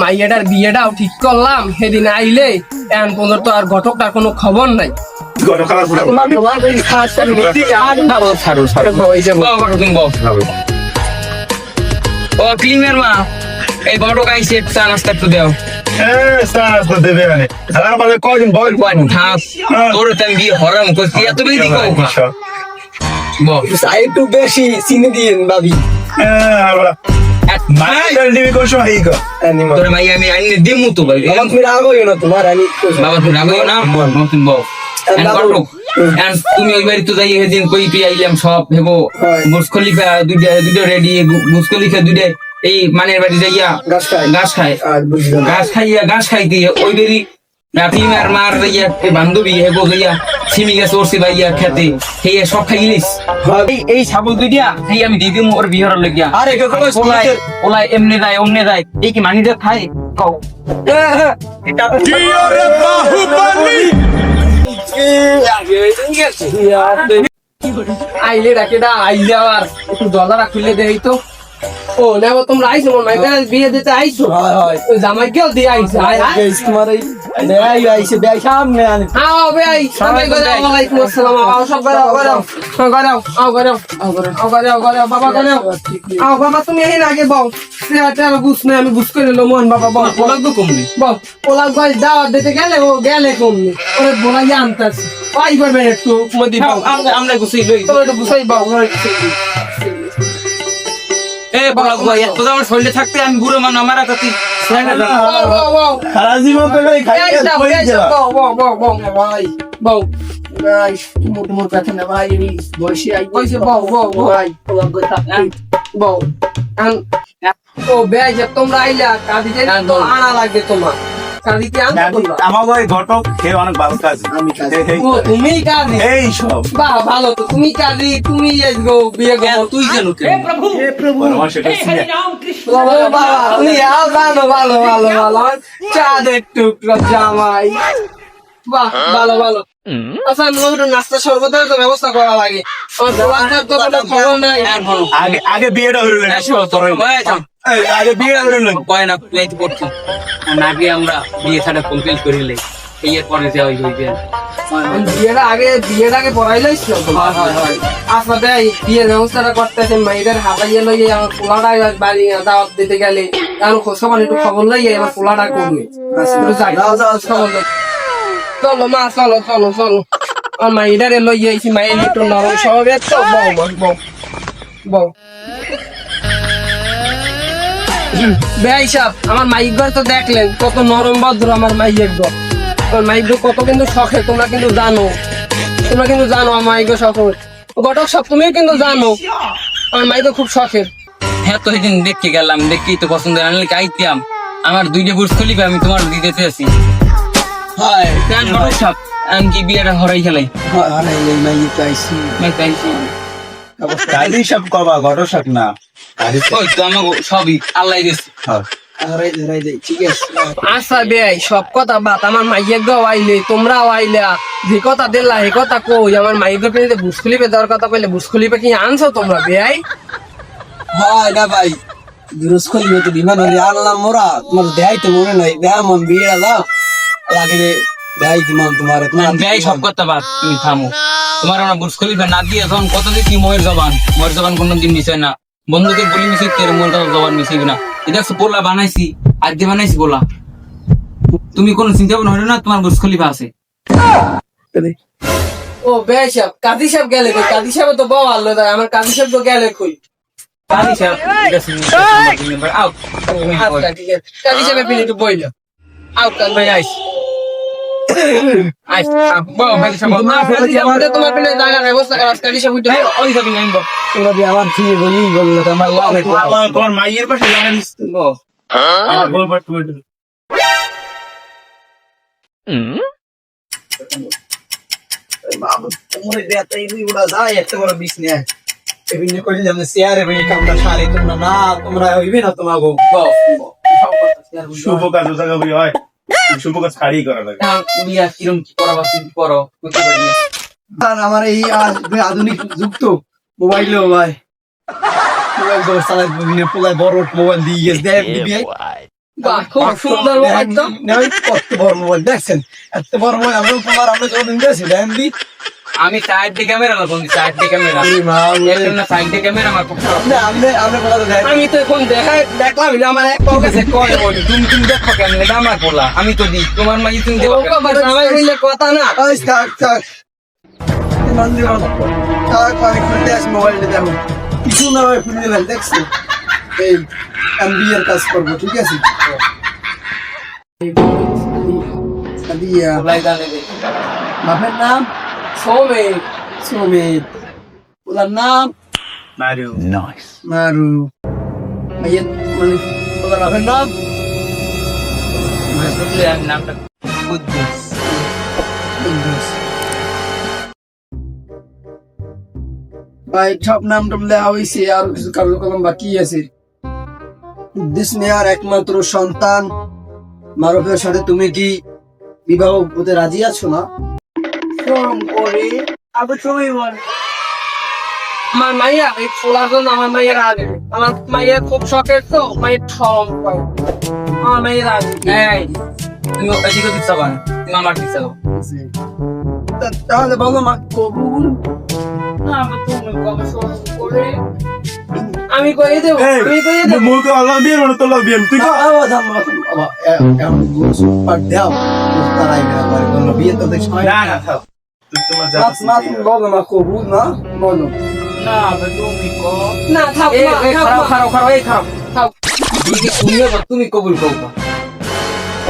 মাইয়াটার বিয়েটাও ঠিক করলাম সেদিন আইলে এখন পর্যন্ত আর ঘটকটার কোনো খবর নাই। ও ক্লিমের মা এই বড় গাইছে চা নাস্তা একটু দাও। বেশি চিনি দিন ভাবি। তুমি তুই ওই বাড়ি তো যাই কই পি আইলাম সব হেবো হয়। দুইটা দুইটা রেডি বুর্জ দুইটা এই মানের বাড়ি যাইয়া গাছ খায় গাছ খায় গাছ খাইয়া গাছ খাই দিয়ে ওই বেরি রাতি আর মার যাইয়া এই বান্ধবী হেগো যাইয়া সিমি গাছ খেতে। হেয়া সব খাইলিস এই এই ছাগল দুইটা হেই আমি দিদি মোর বিহর লাগিয়া। আরে কে কই ওলাই ওলাই এমনে যায় অমনে যায়। এই কি মানিটা খায় কও। আইলে ডাকে দা আইলে আবার একটু ডলার খুলে দেই তো। ও নেব তোমরা আইছো মন মাইকা বিয়ে দিতে আইছো? হয় হয়। জামাই কেউ দিয়ে আইছো? আয় আয় তোমার এই সামনে আনে। আও বে সামনে করে ওয়ালাইকুম আসসালাম। আও সব বাবা করে আও বাবা তুমি এই আগে বল এটা বুঝ না আমি বুঝ করে মন বাবা বল ওলাগ তো কমলি বল ওলা গাছ দাওয়াত দিতে গেলে ও গেলে কমনি। ওরে বলা জানতাছি পাই করবেন একটু। মদি বাবু আমরা আমরা গুছাই লই। একটু বাবু এ এত দাম শরীরে থাকতে আমি বুড়ো মান আমার কাছে সারা জীবন তো খালি খাই তোমরা আইলা কাঁদিতে আনা লাগবে তোমার কাঁদিতে আনতো তোমরা। আমার ভাই ঘটক সে অনেক ভালো কাজ। আমি কাজ ও তুমি কাঁদি এই সব। বাহ ভালো তো তুমি কাঁদি তুমি বিয়ে গো তুই জানো কেন আমার সেটা চিনে। বাবা তুমি আও ভালো ভালো ভালো চাঁদের টুকরো জামাই। বাহ ভালো ভালো। আচ্ছা নাস্তা সর্বদাই তো ব্যবস্থা করা লাগে। আগে আগে বিয়েটা না থাম এই, আগে কয় না আমরা বিয়ে কমপ্লিট করে লাই হইবে আগে আগে পড়াই হয় হয় হয় আচ্ছা বিয়ের ব্যবস্থাটা করতেছে মাইদের হাতাইয়ে লইয়ে আমার পোলাটা বাড়ি দাওয়াত দিতে গেলে এখন খোঁজখবর একটু খবর লইয়ে আমার পোলাটা করবে চলো মা চলো চলো চলো আমার মাইদারে লইয়ে আইছি মাইয়ের একটু নরম স্বভাবের তো বউ বউ বউ সাহেব আমার মাইক ঘর তো দেখলেন কত নরম ভদ্র আমার মাইয়ের ঘর। আমার মাইক কত কিন্তু শখের তোমরা কিন্তু জানো। তোমরা কিন্তু জানো আমার মাইক শখের। ঘটক সব তুমিও কিন্তু জানো। আমার মাইক খুব শখের। হ্যাঁ তো সেদিন দেখতে গেলাম দেখি তো পছন্দ আনলে আইতাম আমার দুইটা বুর্জ খলিফা আমি তোমার দিতে চেয়েছি। হয়। কেন ঘটক সাহেব, আমি কি বিয়েটা হরাই খেলাই হয় হয় এই মাই তো আইসি চাইছি সব কবা ঘটক সব না। সবই আল্লাহ দিচ্ছে ঠিক আছে। আচ্ছা সব কথা বাত আমার মাইয়ের গো আইলে তোমরাও আইলা। যে কথা দিলা সে কথা কই আমার মাইয়ের দেওয়ার কথা কইলে কি আনছো তোমরা বেআই হয় না ভাই দুরস তো বিমান হলে আনলাম মোরা তোমার দেখাই তো মনে নাই দেখা মন বিয়ে দাও লাগে তোমার সব কথা বাদ তুমি থামো। তোমার আমরা বুর্জ খলিফা না দিয়ে এখন কত ময়ের জবান। ময়ের জবান কোনো দিন না। বন্ধুকে বলি মিশে তের মন জবান মিশাইবে না এটা পোলা বানাইছি আজকে বানাইছি পোলা তুমি কোনো চিন্তা ভাবনা হলো না তোমার বুর্জ খলিফা আছে ও সাহেব কাজী সাহেব গেলে কই কাজী সাহেব তো বউ আল্লাহ দেয় আমার কাজী সাহেব তো গেলে কই কাজী সাহেব। আচ্ছা ঠিক আছে কাজী সাহেব একটু বইল আউ কাজ ভাই আইস তোমার মাইয়ের পাশে লাগা দিস। তোমাকে শুভ কাজ হয়। শুভ কাজ ছাড়ি করা লাগে এখন বিয়া কিরম কি তুমি করো, করতে পারি আর আমার এই আধুনিক যুগ তো মোবাইলও ভাই। মোবাইল তো বড় মোবাইল দিয়ে গেছে। দেখ দিবি খুব সুন্দর মোবাইল কত বড় মোবাইল দেখছেন? এত বড় মোবাইল আমরা তোমার আমরা গেছি দেখেন আমি সাইড দিয়ে ক্যামেরা লাগাবো সাইড দিয়ে ক্যামেরা মা একটা না সাইড দিয়ে ক্যামেরা আমার খারাপ। আমরা আমরা বলা দেখ। আমি তো এখন দেখাই দেখলাম না আমার এক পাও গেছে কয় বলি, তুমি তুমি দেখো এটা আমার বলা আমি তো দিই। তোমার মাঝে তুমি দেখো কেন? সবাই মিলে কথা না। ওই থাক থাক। মন্দির থাক আমি খুলতে আস মোবাইলটা দেখো। কিছু না হয় খুলে দেবেন দেখছি? এই আমি বিয়ের কাজ করব ঠিক আছে? সাদিয়া। বাপের নাম? সৌমে সমিত ওনার নাম? মারু মারু ভাইয়ের মানে ওনার বাপের নাম? নামটা কুদ্দুস কুদ্দুস ভাই সব নাম টাম লেখা হয়েছে আর কিছু কাগজ কলম বাকি আছে। কুদ্দুস নেয়ার একমাত্র সন্তান মারুফের সাথে তুমি কি বিবাহ হতে রাজি আছো না? আমার মাইয়া এই ফোলার জন্য আমার মাইয়ের আগে আমার মাইয়া খুব শখের তো মায়ের আমার মাইয়ের আগে এই তুমি এদিকে দিচ্ছ কেন তুমি আমার দিচ্ছ তা- তাহলে বলো মা কবুল? আমি করে। দেবো আমি করে দেবো। মুখ আল্লাহ দিয়ে মনে তো লাভ বিয়ে তুই আওয়াজ আমার বাবা এমন গোস পাট দাও তারাই না করে বলো বিয়ে তো দেখ না না তুই বলো বলো তুমি কো কবুল করবা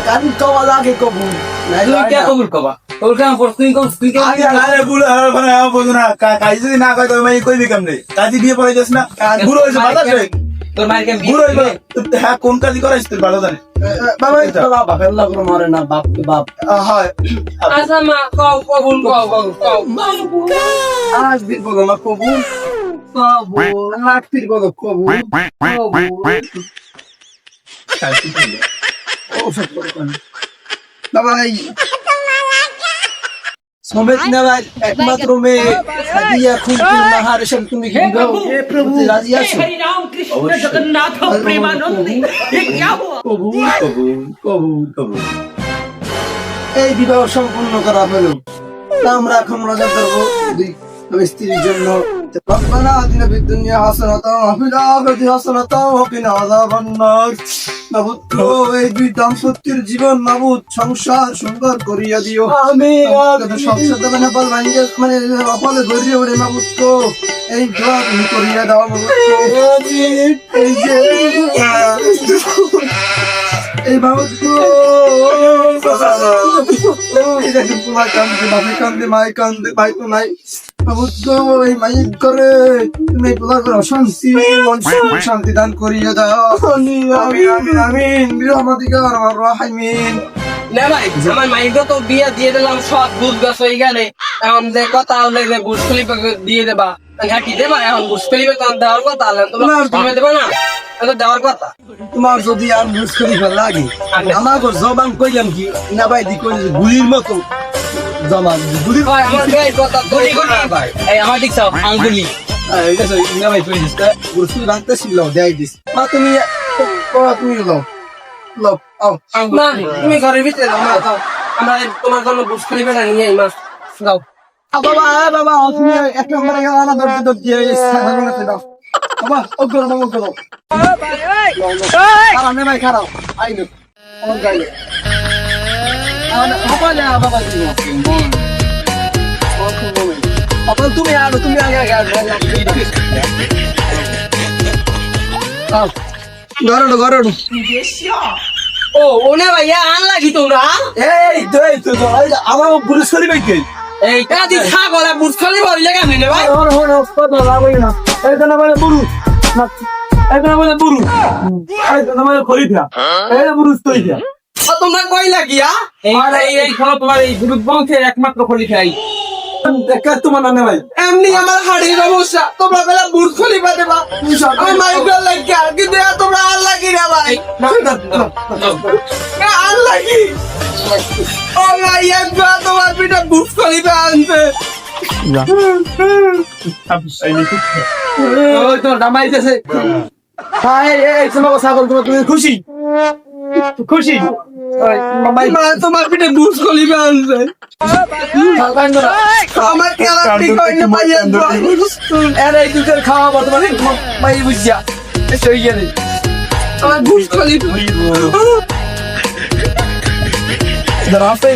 কান কওয়া লাগে কবুল তুমি কে কবুল করবা কবুল করছ তুমি কবুল কেমন আগে আরে বুড়ো আর মানে আ বলতো না কা- কাজ যদি না কয় তো আমি কইবি কেমনে কাজী বিয়ে পড়ে যাস না বুড়ো হইছে আছে তোর মায়ের বুড়ো হইবে হ্যাঁ কোন কাজই করাইছ তুই ভালো জানে বাবা বাবা বাপের লাগল মরে না বাপ বাপ। হয়। আচ্ছা মা কও কবুল কও কও কও। আজ দিন বলো না কবুল। কবুল। লাখ বলো কবুল। কবুল ও সব করে বাবা এই সমেত নেওয়ার একমাত্র মেয়ে সাদিয়া নাহার তুমি রাজি আছো? কবুল এই বিবাহ সম্পূর্ণ করা হলো। আমরা এখন রাজা করব। দুই স্ত্রীর জন্য ربنا آتنا في الدنيا حسنة وفي الآخرة حسنة وقنا عذاب النار মাবুদ গো, এই দুই দাম্পত্যের জীবন মাবুদ সংসার সুন্দর করিয়া দিও আমি সংসার দেবে না বল ভাঙ্গে মানে অফলে ধরিয়ে ওরে মাবুদ গো, এই দোয়া তুমি করিয়া দাও মাবুদ গো। এই যে এই মাবুদ গো, এই দেখেন তোমার কান্দে বাপে কান্দে মায় কান্দে ভাই তো নাই মাবুদ গো, এই মাইক করে। তুমি পোলা করে অশান্তি শান্তি দান করিয়া দাও। আমিন আমিন আমিন বিরহমাতিকা রাহিমিন। না ভাই আমার মাইকে তো বিয়ে দিয়ে দিলাম সব বুঝ গাছ হয়ে গেলে এখন যে কথা হলে যে খলিফা দিয়ে দেবা। কি দেবা এখন খলিফা দেওয়ার কথা তোমার তুমি দেবা না। দেওয়ার কথা। তোমার যদি আর খলিফা লাগে আমার জবান কইলাম কি না ভাই দি কইলে গুলির মতো। জমা গুলির ভাই আমার গায়ে কথা গুলি গুলি ভাই এই আমার দিক চাও আঙ্গুলি। এটা সই না ভাই কই দিস গুরু সুই বানতে ছিল দেই দিস। মা তুমি পড়া তুমি লও লও আও না তুমি ঘরের ভিতরে যাও না যাও। আমরা তোমার জন্য বুঝ খলিফাটা নিয়ে এই মাস যাও আ বাবা আ বাবা তুমি এক নম্বরে গেল না দর্দি দর্দি এই সাগরে তে দাও। বাবা ও করো ও করো খারাপ নে ভাই খারাপ। আইনো আমার গাইলে বাবা তুমি বাবা তুমি আগে গরড় গরড় ও ওনে ভাইয়া আনলা কি তোমরা। এই তো এই তো আমার বুড়ো চলি ভাই এই কাদি ছাগলা বুঝ খলিফা হইলে কেন রে ভাই? হন হন না। এই তো না মানে বুরু এই তো না মানে বুরু এই তো না মানে খরিফা এই বুরু তো ও তোমরা কইলা কি আ এই খাও তোমার এই গ্রুপ বংশের একমাত্র খলিফাই দেখা তোমার নামে ভাই। এমনি আমার হাড়ির সমস্যা তোমরা বেলা বুঝ খলিফা দেবা। আমি মাইক লাগে আর কি তোমরা আর লাগি না ভাই। না, আর লাগি? ও ভাই একবার তোমার পিঠে বুঝ খলিফা আনছে। ওই তো ভাই এই তোমার তুমি খুশি? খুশি? তোমার পিঠে বুঝ কলিবে আনছে আমার খেলা ঠিক না এর এই দুধের খাওয়া বর্তমানে পাই বুঝিয়া। সেই গেলে। আমার রাস্তায়